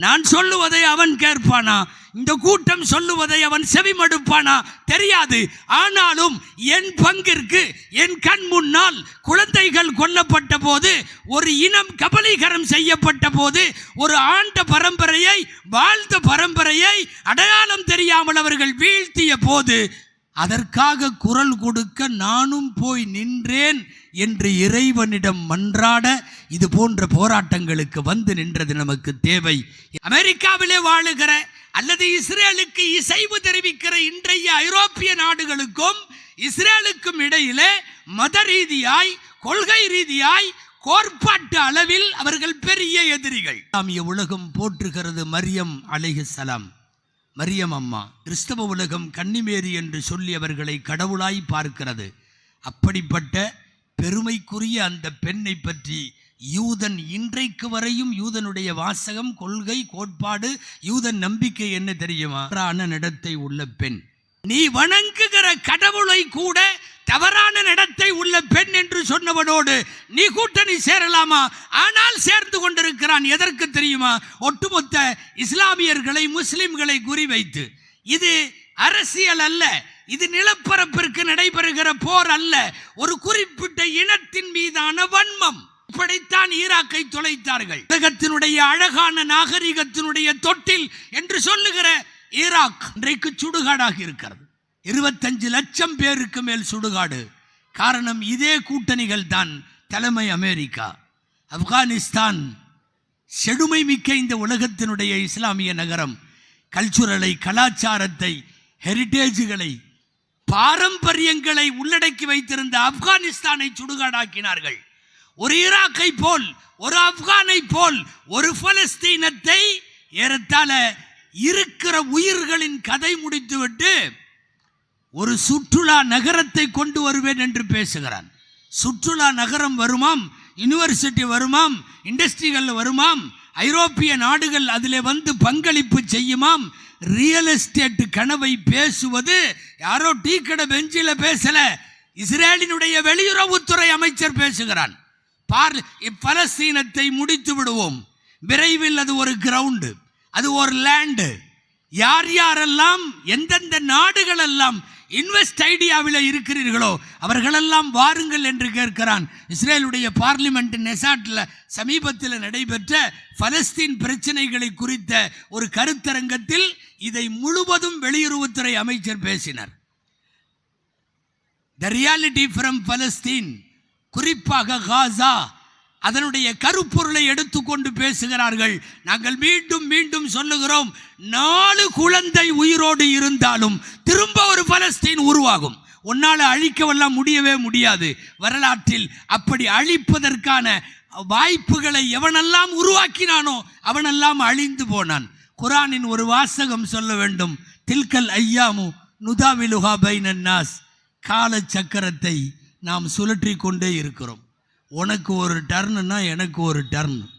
நான் சொல்லுவதை அவன் கேட்பானா? இந்த கூட்டம் சொல்லுவதை அவன் செவிமடுப்பானா? தெரியாது. ஆனாலும் என் பங்கிற்கு என் கண் முன்னால் குழந்தைகள் கொல்லப்பட்ட போது ஒரு இனம் கபலீகரம் செய்யப்பட்ட போது ஒரு ஆண்ட பரம்பரையை வாழ்ந்த பரம்பரையை அடையாளம் தெரியாமல் அவர்கள் வீழ்த்திய போது அதற்காக குரல் கொடுக்க நானும் போய் நின்றேன் என்று இறைவனிடம் மன்றாட இது போன்ற போராட்டங்களுக்கு வந்து நின்றது நமக்கு தேவை. அமெரிக்காவிலே வாழுகிற அல்லது இஸ்ரேலுக்கு இசைவு தெரிவிக்கிற இன்றைய ஐரோப்பிய நாடுகளுக்கும் இஸ்ரேலுக்கும் இடையிலே மத ரீதியாய் கொள்கை ரீதியாய் கோட்பாட்டு அளவில் அவர்கள் பெரிய எதிரிகள். இஸ்லாமிய உலகம் போற்றுகிறது மரியம் அலைஹிஸ்ஸலாம் மரியம் அம்மா கிறிஸ்தவ உலகம் கன்னிமேரி என்று சொல்லி அவர்களை கடவுளாய் பார்க்கிறது. அப்படிப்பட்ட பெருமைக்குரிய அந்த பெண்ணை பற்றி யூதன் இன்றைக்கு வரையும் யூதனுடைய வாசகம் கொள்கை கோட்பாடு யூதன் நம்பிக்கை என்ன தெரியுமா? நடத்தை உள்ள பெண். நீ வணங்குகிற கடவுளை கூட தவறான நடத்தை உள்ள பெண் என்று சொன்னவனோடு நீ கூட்டணி சேரலாமா? ஆனால் சேர்ந்து கொண்டிருக்கிறான். எதற்கு தெரியுமா? ஒட்டுமொத்த இஸ்லாமியர்களை முஸ்லிம்களை குறிவைத்து. இது அரசியல் அல்ல. இது நிலப்பரப்பிற்கு நடைபெறுகிற போர் அல்ல. ஒரு குறிப்பிட்ட இனத்தின் மீதான வன்மம். இப்படித்தான் ஈராக்கை தொலைத்தார்கள். உலகத்தினுடைய அழகான நாகரிகத்தினுடைய தொட்டில் என்று சொல்லுகிற ஈராக் இன்றைக்கு சுடுகாடாக இருக்கிறது. இருபத்தஞ்சு லட்சம் பேருக்கு மேல் சுடுகாடு. காரணம் இதே கூட்டணிகள் தான் தலைமை அமெரிக்கா. ஆப்கானிஸ்தான் செழுமை மிக்க இந்த உலகத்தினுடைய இஸ்லாமிய நகரம். கல்ச்சுரலை கலாச்சாரத்தை ஹெரிட்டேஜுகளை பாரம்பரியங்களை உள்ளடக்கி வைத்திருந்த ஆப்கானிஸ்தானை சுடுகாடாக்கினார்கள். ஒரு ஈராக்கை போல் ஒரு ஆப்கானை போல் ஒரு பலஸ்தீனத்தை ஏறத்தாழ இருக்கிற உயிர்களின் கதை முடித்துவிட்டு ஒரு சுற்றுலா நகரத்தை கொண்டு வருவேன் என்று பேசுகிறான். சுற்றுலா நகரம் வருமாம் யுனிவர்சிட்டி வருமாம் இண்டஸ்ட்ரிகள் வருமாம் ஐரோப்பிய நாடுகள் அதில் வந்து பங்களிப்பு செய்யுமாம். ரியல் எஸ்டேட் கனவை பேசுவது யாரோ டீ கடை பெஞ்சில் பேசலை இஸ்ரேலினுடைய வெளியுறவுத்துறை அமைச்சர் பேசுகிறான். பார் இப்பலஸ்தீனத்தை முடித்து விடுவோம். விரைவில் அது ஒரு கிரவுண்டு அது ஒரு லேண்டு யார் யாரெல்லாம் எந்தெந்த நாடுகளெல்லாம் இன்வெஸ்ட் ஐடியாவில் இருக்கிறீர்களோ அவர்களெல்லாம் வாருங்கள் என்று கேட்கிறான். இஸ்ரேலுடைய பார்லிமெண்ட் நெசாட்டில் சமீபத்தில் நடைபெற்ற பலஸ்தீன் பிரச்சனைகளை குறித்த ஒரு கருத்தரங்கத்தில் இதை முழுவதும் வெளியுறவுத்துறை அமைச்சர் பேசினார். த ரியாலிட்டி ஃப்ரம் பலஸ்தீன் குறிப்பாக காசா அதனுடைய கருப்பொருளை எடுத்துக்கொண்டு பேசுகிறார்கள். நாங்கள் மீண்டும் மீண்டும் சொல்லுகிறோம் நாலு குழந்தை உயிரோடு இருந்தாலும் திரும்ப ஒரு பலஸ்தீன் உருவாகும். உன்னால் அழிக்கவெல்லாம் முடியவே முடியாது. வரலாற்றில் அப்படி அழிப்பதற்கான வாய்ப்புகளை எவனெல்லாம் உருவாக்கினானோ அவனெல்லாம் அழிந்து போனான். குரானின் ஒரு வாசகம் சொல்ல வேண்டும் தில்கல் ஐயாமு நுதாவிலுஹா பைனன்னாஸ். கால சக்கரத்தை நாம் சுழற்றி கொண்டே இருக்கிறோம். உனக்கு ஒரு டர்னுன்னா எனக்கு ஒரு டர்ன்.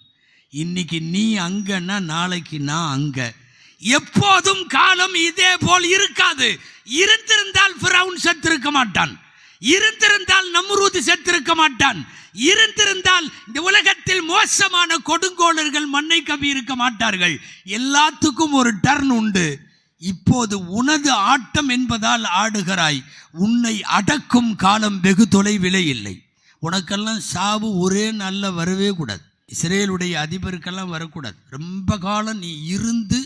இன்னைக்கு நீ அங்கன்னா நாளைக்கு நான் அங்கே. எப்போதும் காலம் இதே போல் இருக்காது. இருந்திருந்தால் பிரவுன் செத்திருக்க மாட்டான். இருந்திருந்தால் நம்ரூது செத்திருக்க மாட்டான். இருந்திருந்தால் இந்த உலகத்தில் மோசமான கொடுங்கோளர்கள் மண்ணை கவி இருக்க மாட்டார்கள். எல்லாத்துக்கும் ஒரு டர்ன் உண்டு. இப்போது உனது ஆட்டம் என்பதால் ஆடுகிறாய். உன்னை அடக்கும் காலம் வெகு தொலைவிலே இல்லை. உனக்கெல்லாம் சாவு ஒரே நல்ல வரவே கூடாது. இஸ்ரேலுடைய அதிபருக்கெல்லாம் வரக்கூடாது. ரொம்ப காலம் நீ இருந்து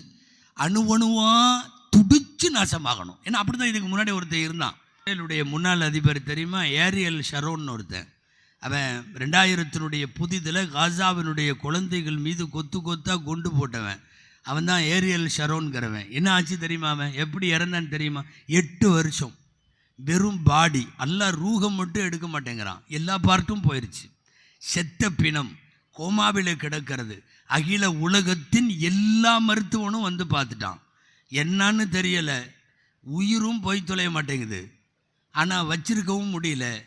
அணுவணுவாக துடிச்சு நாசமாகணும். ஏன்னா அப்படி தான் இதுக்கு முன்னாடி ஒருத்தன் இருந்தான். இஸ்ரேலுடைய முன்னாள் அதிபர் தெரியுமா? ஏரியல் ஷரோன்னு ஒருத்தன். அவன் ரெண்டாயிரத்தினுடைய புதிதில் காசாவினுடைய குழந்தைகள் மீது கொத்து கொத்தாக கொண்டு போட்டவன். அவன் தான் ஏரியல் ஷரோன்கிறவன். என்ன ஆச்சு தெரியுமா அவன்? எப்படி இறந்தான்னு தெரியுமா? எட்டு வருஷம். வெறும் பாடி அல்ல ரூகம் மட்டும் எடுக்க மாட்டேங்கிறான். எல்லா பார்ட்டும் போயிடுச்சு செத்த பிணம். கோமாவில் கிடக்கிறது. அகில உலகத்தின் எல்லா மருத்துவனும் வந்து பார்த்துட்டான். என்னன்னு தெரியலை. உயிரும் போய் தொலைய மாட்டேங்குது. ஆனால் வச்சிருக்கவும் முடியல.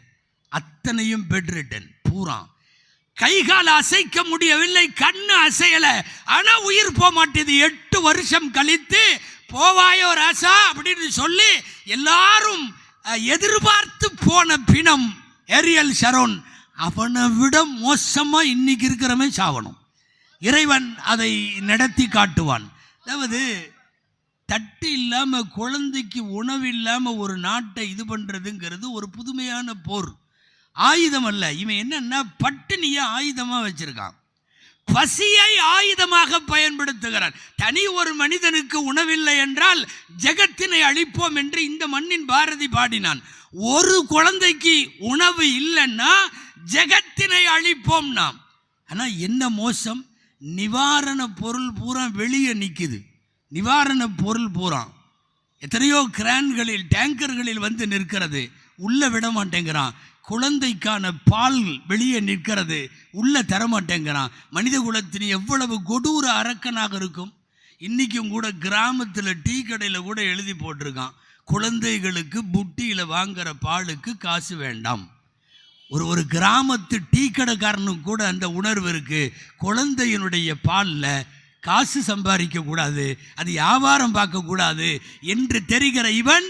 அத்தனையும் பெட் ரிட்டன் கை கால் அசைக்க முடியவில்லை கண்ணு அசையல. ஆனால் உயிர் போக மாட்டேது. எட்டு வருஷம் கழித்து போவாயோ ராசா அப்படின்னு சொல்லி எல்லாரும் எதிர்பார்த்து போன பிணம் ஏரியல் ஷரோன். அவனை விட மோசமாக இன்னைக்கு இருக்கிறவன் சாகணும் இறைவன் அதை நடத்தி காட்டுவான். அதாவது தட்டு இல்லாமல் குழந்தைக்கு உணவு இல்லாமல் ஒரு நாட்டை இது பண்ணுறதுங்கிறது ஒரு புதுமையான போர். ஆயுதம் அல்ல இவன் என்னன்னா பட்டினியை ஆயுதமாக வச்சிருக்கான். பசியை ஆயுதமாக பயன்படுத்துகிறான். தனி ஒரு மனிதனுக்கு உணவில்லை என்றால் ஜெகத்தினை அழிப்போம் என்று இந்த மண்ணின் பாரதி பாடினான். ஒரு குழந்தைக்கு உணவு இல்லைன்னா ஜெகத்தினை அழிப்போம் நாம். ஆனால் என்ன மோசம்? நிவாரண பொருள் பூரா வெளியே நிற்குது நிவாரண பொருள் பூரா. எத்தனையோ கிரான்களில் டேங்கர்களில் வந்து நிற்கிறது. உள்ளே விட மாட்டேங்கிறான் குழந்தைக்கான பால் வெளியே நிற்கிறது உள்ளே தர மாட்டேங்கிறான் மனித குலத்தின் எவ்வளவு கொடூர அரக்கனாக இருக்கும். இன்றைக்கும் கூட கிராமத்தில் டீ கடையில் கூட எழுதி போட்டிருக்கான். குழந்தைகளுக்கு புட்டியில் வாங்குகிற பாலுக்கு காசு வேண்டாம். ஒரு ஒரு கிராமத்து டீ கடைக்காரனுக்கு கூட அந்த உணர்வு இருக்குது குழந்தையினுடைய பாலில் காசு சம்பாதிக்கக்கூடாது அது வியாபாரம் பார்க்கக்கூடாது என்று தெரிகிற இவன்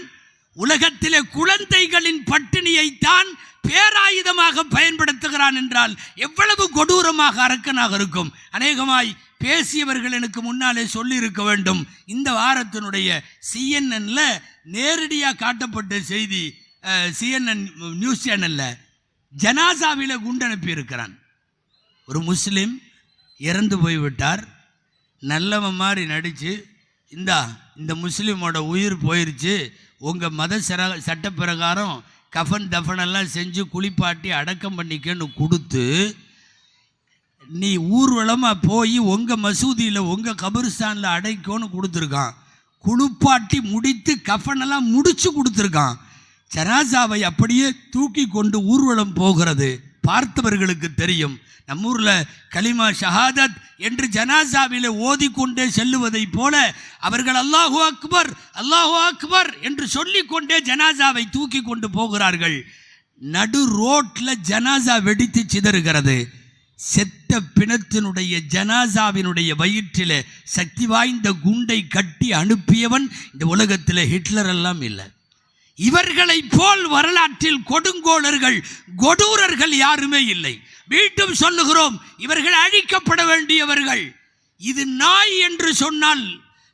உலகத்திலே குழந்தைகளின் பட்டினியைத்தான் பேராயுதமாக பயன்படுத்துகிறான் என்றால் எவ்வளவு கொடூரமாக அரக்கனாக இருக்கும். அநேகமாய் பேசியவர்கள் எனக்கு முன்னாலே சொல்லி இருக்க வேண்டும். இந்த வாரத்தினுடைய சிஎன்என்ல நேரடியாக காட்டப்பட்ட செய்தி சிஎன்என் நியூஸ் சேனல்ல ஜனாசாவில் குண்டனுப்பியிருக்கிறான் இருக்கிறான் ஒரு முஸ்லீம் இறந்து போய்விட்டார். நல்லவன் மாதிரி நடித்து இந்தா இந்த முஸ்லீமோட உயிர் போயிடுச்சு உங்கள் மத சர சட்டப்பிரகாரம் கஃன் தஃபனெல்லாம் செஞ்சு குளிப்பாட்டி அடக்கம் பண்ணிக்கன்னு கொடுத்து நீ ஊர்வலமாக போய் உங்கள் மசூதியில் உங்கள் கபரிஸ்தானில் அடைக்கோன்னு கொடுத்துருக்கான். குளிப்பாட்டி முடித்து கஃனெல்லாம் முடித்து கொடுத்துருக்கான். ஜனாசாவை அப்படியே தூக்கி கொண்டு ஊர்வலம் போகிறது. பார்த்தவர்களுக்கு தெரியும். நம்ம ஊரில் கலிமா ஷஹாதத் என்று ஜனாசாவிலே ஓதிக்கொண்டே செல்லுவதைப் போல அவர்கள் அல்லாஹு அக்பர் அல்லாஹு அக்பர் என்று சொல்லிக்கொண்டே ஜனாசாவை தூக்கி கொண்டு போகிறார்கள். நடு ரோட்டில் ஜனாசா வெடித்து சிதறுகிறது. செத்த பிணத்தினுடைய ஜனாசாவினுடைய வயிற்றில் சக்தி வாய்ந்த குண்டை கட்டி அனுப்பியவன் இந்த உலகத்தில் ஹிட்லர் எல்லாம் இல்லை. இவர்களைப் போல் வரலாற்றில் கொடுங்கோளர்கள் கொடூரர்கள் யாருமே இல்லை. மீண்டும் சொல்லுகிறோம் இவர்கள் அழிக்கப்பட வேண்டியவர்கள். இது நாய் என்று சொன்னால்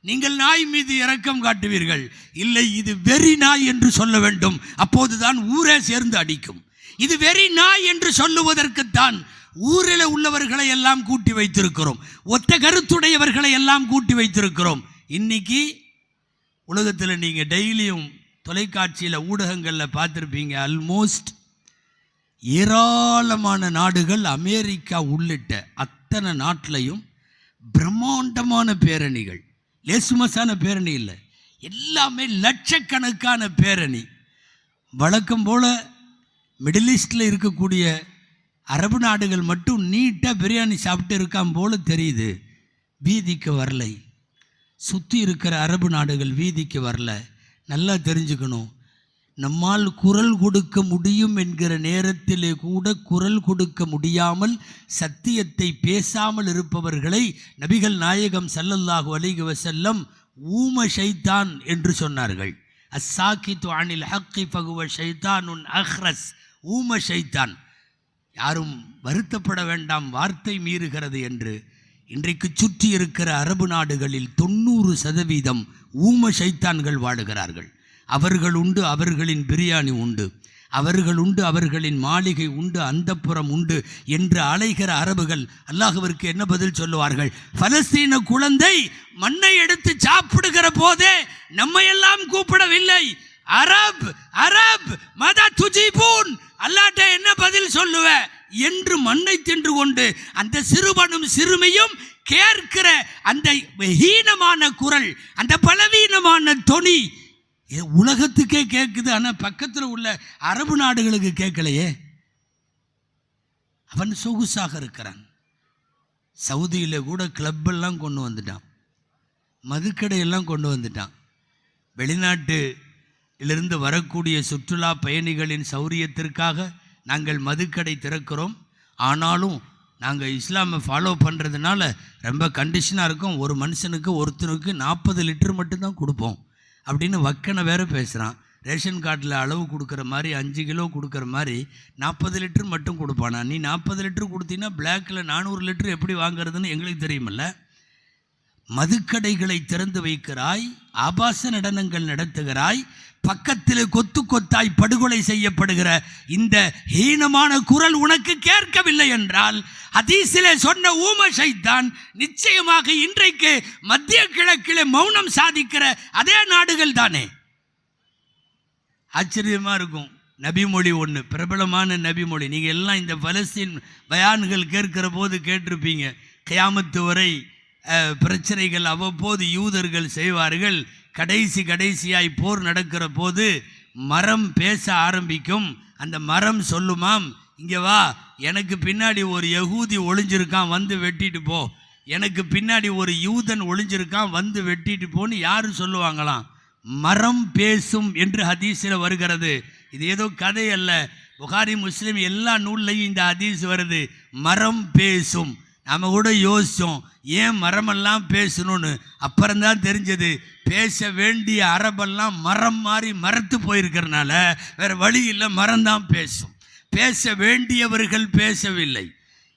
நீங்கள் நாய் மீது இரக்கம் காட்டுவீர்கள். இல்லை இது வெறி நாய் என்று சொல்ல வேண்டும். அப்போதுதான் ஊரே சேர்ந்து அடிக்கும். இது வெறி நாய் என்று சொல்லுவதற்குத்தான் ஊரில் உள்ளவர்களை எல்லாம் கூட்டி வைத்திருக்கிறோம். ஒத்த கருத்துடையவர்களை எல்லாம் கூட்டி வைத்திருக்கிறோம். இன்னைக்கு உலகத்தில் நீங்கள் டெய்லியும் தொலைக்காட்சியில் ஊடகங்களில் பார்த்துருப்பீங்க அல்மோஸ்ட் ஏராளமான நாடுகள் அமெரிக்கா உள்ளிட்ட அத்தனை நாட்டிலையும் பிரம்மாண்டமான பேரணிகள். லேசுமஸான பேரணி இல்லை எல்லாமே லட்சக்கணக்கான பேரணி. வழக்கம் போல் மிடில் ஈஸ்டில் இருக்கக்கூடிய அரபு நாடுகள் மட்டும் நீட்டாக பிரியாணி சாப்பிட்டு இருக்கான் போல் தெரியுது. வீதிக்கு வரலை. சுற்றி இருக்கிற அரபு நாடுகள் வீதிக்கு வரல. நல்லா தெரிஞ்சுக்கணும். நம்மால் குரல் கொடுக்க முடியும் என்கிற நேரத்திலே கூட குரல் கொடுக்க முடியாமல் சத்தியத்தை பேசாமல் இருப்பவர்களை நபிகள் நாயகம் சல்லல்லாஹு அலிக வசல்லம் ஊம ஷைத்தான் என்று சொன்னார்கள். அஸ்ஸாக்கித்து துவானில் ஹக்கி ஷைதான் உன் அஹ்ரஸ். ஊம ஷைத்தான். யாரும் வருத்தப்பட வேண்டாம் வார்த்தை மீறுகிறது என்று இன்றைக்கு சுற்றி இருக்கிற அரபு நாடுகளில் தொண்ணூறு சதவீதம் ஊம சைத்தான்கள் வாழுகிறார்கள். அவர்கள் உண்டு அவர்களின் பிரியாணி உண்டு. அவர்கள் உண்டு அவர்களின் மாளிகை உண்டு அந்தப்புறம் உண்டு என்று அலைகிற அரபுகள் அல்லாஹுவிற்கு என்ன பதில் சொல்லுவார்கள்? பலஸ்தீன குழந்தை மண்ணை எடுத்து சாப்பிடுகிற போதே நம்மையெல்லாம் கூப்பிடவில்லை. அரப் அரப் மத துஜிபூன் அல்லாட்ட என்ன பதில் சொல்லுவ? என்று மண்ணை தின்று கொண்டு அந்த சிறுவனும் சிறுமியும் கேட்கிற அந்த ஹீனமான குரல் அந்த பலவீனமான தொனி உலகத்துக்கே கேட்குது. ஆனால் பக்கத்தில் உள்ள அரபு நாடுகளுக்கு கேட்கலையே. அவன் சொகுசாக இருக்கிறான். சவுதியில் கூட கிளப்பெல்லாம் கொண்டு வந்துட்டான். மதுக்கடையெல்லாம் கொண்டு வந்துட்டான். வெளிநாட்டிலிருந்து வரக்கூடிய சுற்றுலா பயணிகளின் சௌரியத்திற்காக நாங்கள் மதுக்கடை திறக்கிறோம். ஆனாலும் நாங்கள் இஸ்லாமை ஃபாலோ பண்ணுறதுனால ரொம்ப கண்டிஷனாக இருக்கும். ஒரு மனுஷனுக்கு ஒருத்தனுக்கு நாற்பது லிட்டர் மட்டும்தான் கொடுப்போம். அப்படின்னு வக்கனை வேறு பேசுகிறான் ரேஷன் கார்டில் அளவு கொடுக்குற மாதிரி அஞ்சு கிலோ கொடுக்குற மாதிரி நாற்பது லிட்டர் மட்டும் கொடுப்பானா? நீ நாற்பது லிட்டர் கொடுத்தீங்கன்னா பிளாக்கில் நானூறு லிட்டர் எப்படி வாங்குறதுன்னு எங்களுக்கு தெரியுமில்ல. மதுக்கடைகளை திறந்து வைக்கிறாய் ஆபாச நடனங்கள் நடத்துகிறாய் பக்கத்தில் கொத்து கொத்தாய் படுகொலை செய்யப்படுகிற இந்த ஹீனமான குரல் உனக்கு கேட்கவில்லை என்றால் அதீசிலே சொன்ன ஊம சைத்தான் நிச்சயமாக இன்றைக்கு மத்திய கிழக்கிலே மௌனம் சாதிக்கிற அதே நாடுகள் தானே. ஆச்சரியமாக இருக்கும். நபிமொழி ஒன்று பிரபலமான நபிமொழி. நீங்கள் எல்லாம் இந்த பலஸ்தீன் பயான்கள் கேட்கிற போது கேட்டிருப்பீங்க கியாமத்து வரை பிரச்சனைகள் அவ்வப்போது யூதர்கள் செய்வார்கள். கடைசி கடைசியாய் போர் நடக்கிற போது மரம் பேச ஆரம்பிக்கும். அந்த மரம் சொல்லுமாம் இங்கே வா எனக்கு பின்னாடி ஒரு யகூதி ஒளிஞ்சிருக்கான் வந்து வெட்டிட்டு போ. எனக்கு பின்னாடி ஒரு யூதன் ஒளிஞ்சிருக்கான் வந்து வெட்டிட்டு போன்னு யாரும் சொல்லுவாங்களாம்? மரம் பேசும் என்று ஹதீஸில் வருகிறது. இது ஏதோ கதை அல்ல. புகாரி முஸ்லீம் எல்லா நூல்லையும் இந்த ஹதீஸ் வருது. மரம் பேசும். நம்ம கூட யோசித்தோம் ஏன் மரமெல்லாம் பேசணும்னு? அப்புறம்தான் தெரிஞ்சது பேச வேண்டிய அரபெல்லாம் மரம் மாறி மரத்து போயிருக்கிறனால வேறு வழி இல்லை மரம் தான் பேசும். பேச வேண்டியவர்கள் பேசவில்லை.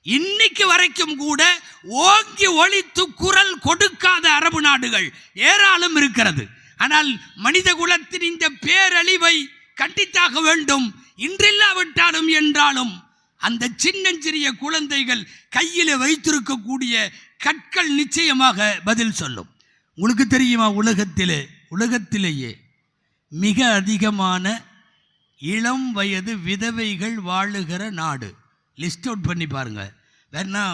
இன்னைக்கு வரைக்கும் கூட ஓங்கி ஒழித்து குரல் கொடுக்காத அரபு நாடுகள் ஏராளம் இருக்கிறது. ஆனால் மனித குலத்தின் இந்த பேரழிவை கண்டித்தாக வேண்டும். இன்றில்லாவிட்டாலும் என்றாலும் அந்த சின்னஞ்சிறிய குழந்தைகள் கையில் வைத்திருக்கக்கூடிய கற்கள் நிச்சயமாக பதில் சொல்லும். உங்களுக்கு தெரியுமா உலகத்திலே உலகத்திலேயே மிக அதிகமான இளம் வயது விதவைகள் வாழுகிற நாடு. லிஸ்ட் அவுட் பண்ணி பாருங்கள் வேணா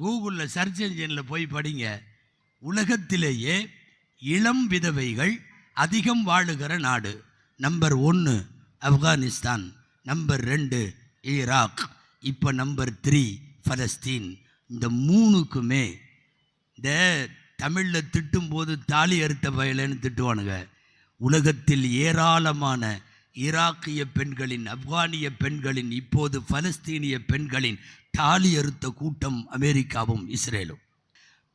கூகுளில் சர்ச் என்ஜினில் போய் படிங்க. உலகத்திலேயே இளம் விதவைகள் அதிகம் வாழுகிற நாடு. நம்பர் ஒன்று ஆப்கானிஸ்தான். நம்பர் ரெண்டு ஈராக். இப்போ நம்பர் த்ரீ ஃபலஸ்தீன் இந்த மூணுக்குமே இந்த தமிழில் திட்டும்போது தாலி அறுத்த பயலன்னு திட்டுவானுங்க. உலகத்தில் ஏராளமான ஈராக்கிய பெண்களின் ஆப்கானிய பெண்களின் இப்போது பலஸ்தீனிய பெண்களின் தாலி அறுத்த கூட்டம் அமெரிக்காவும் இஸ்ரேலும்.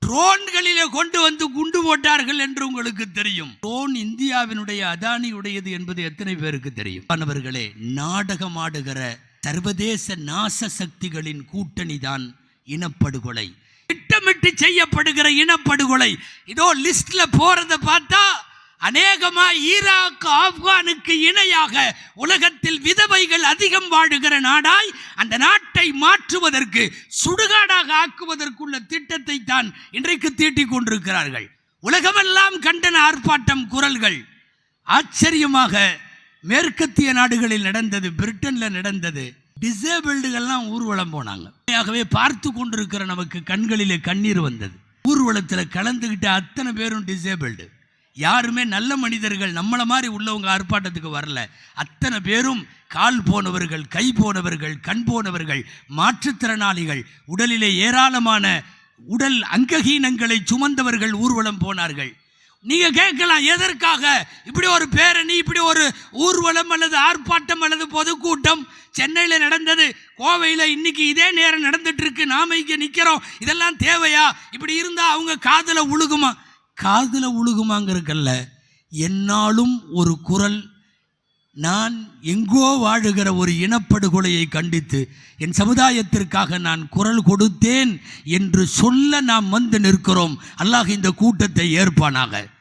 ட்ரோன்களிலே கொண்டு வந்து குண்டு போட்டார்கள் என்று உங்களுக்கு தெரியும். ட்ரோன் இந்தியாவினுடைய அதானியுடையது என்பது எத்தனை பேருக்கு தெரியும்? மாணவர்களே நாடகமாடுகிற சர்வதேச நாச சக்திகளின் கூட்டணி தான் இனப்படுகொலை. திட்டமிட்டு செய்யப்படுகிற இனப்படுகொலை. இதோ லிஸ்ட்ல போறத பார்த்தா அநேகமா ஈராக் ஆப்கானுக்கு இணையாக உலகத்தில் விதவைகள் அதிகம் வாழுகிற நாடாய் அந்த நாட்டை மாற்றுவதற்கு சுடுகாடாக ஆக்குவதற்குள்ள திட்டத்தை தான் இன்றைக்கு தீட்டிக் கொண்டிருக்கிறார்கள். உலகமெல்லாம் கண்டன ஆர்ப்பாட்டம் குரல்கள். ஆச்சரியமாக மேற்கத்திய நாடுகளில் நடந்தது பிரிட்டன்ல நடந்தது. டிசேபிள்டுகள்லாம் ஊர்வலம் போனாங்க. ஆகவே பார்த்து கொண்டிருக்கிற நமக்கு கண்களிலே கண்ணீர் வந்தது. ஊர்வலத்தில் கலந்துக்கிட்ட அத்தனை பேரும் டிசேபிள்டு. யாருமே நல்ல மனிதர்கள் நம்மளை மாதிரி உள்ளவங்க ஆர்ப்பாட்டத்துக்கு வரல. அத்தனை பேரும் கால் போனவர்கள் கை போனவர்கள் கண் போனவர்கள் மாற்றுத்திறனாளிகள் உடலிலே ஏராளமான உடல் அங்ககீனங்களை சுமந்தவர்கள் ஊர்வலம் போனார்கள். நீங்கள் கேட்கலாம் எதற்காக? இப்படி ஒரு பேரணி இப்படி ஒரு ஊர்வலம் அல்லது ஆர்ப்பாட்டம் அல்லது பொதுக்கூட்டம் சென்னையில் நடந்தது. கோவையில் இன்னைக்கு இதே நேரம் நடந்துட்டுருக்கு. நாம் நாம நிற்கிறோம் இதெல்லாம் தேவையா? இப்படி இருந்தால் அவங்க காதில் உழுகுமா? காதில் உழுகுமாங்கிறக்கல்ல என்னாலும் ஒரு குரல் நான் எங்கோ வாழுகிற ஒரு இனப்படுகொலையை கண்டித்து என் சமுதாயத்திற்காக நான் குரல் கொடுத்தேன் என்று சொல்ல நாம் வந்து நிற்கிறோம். அல்லாஹ் இந்த கூட்டத்தை ஏற்பானாக.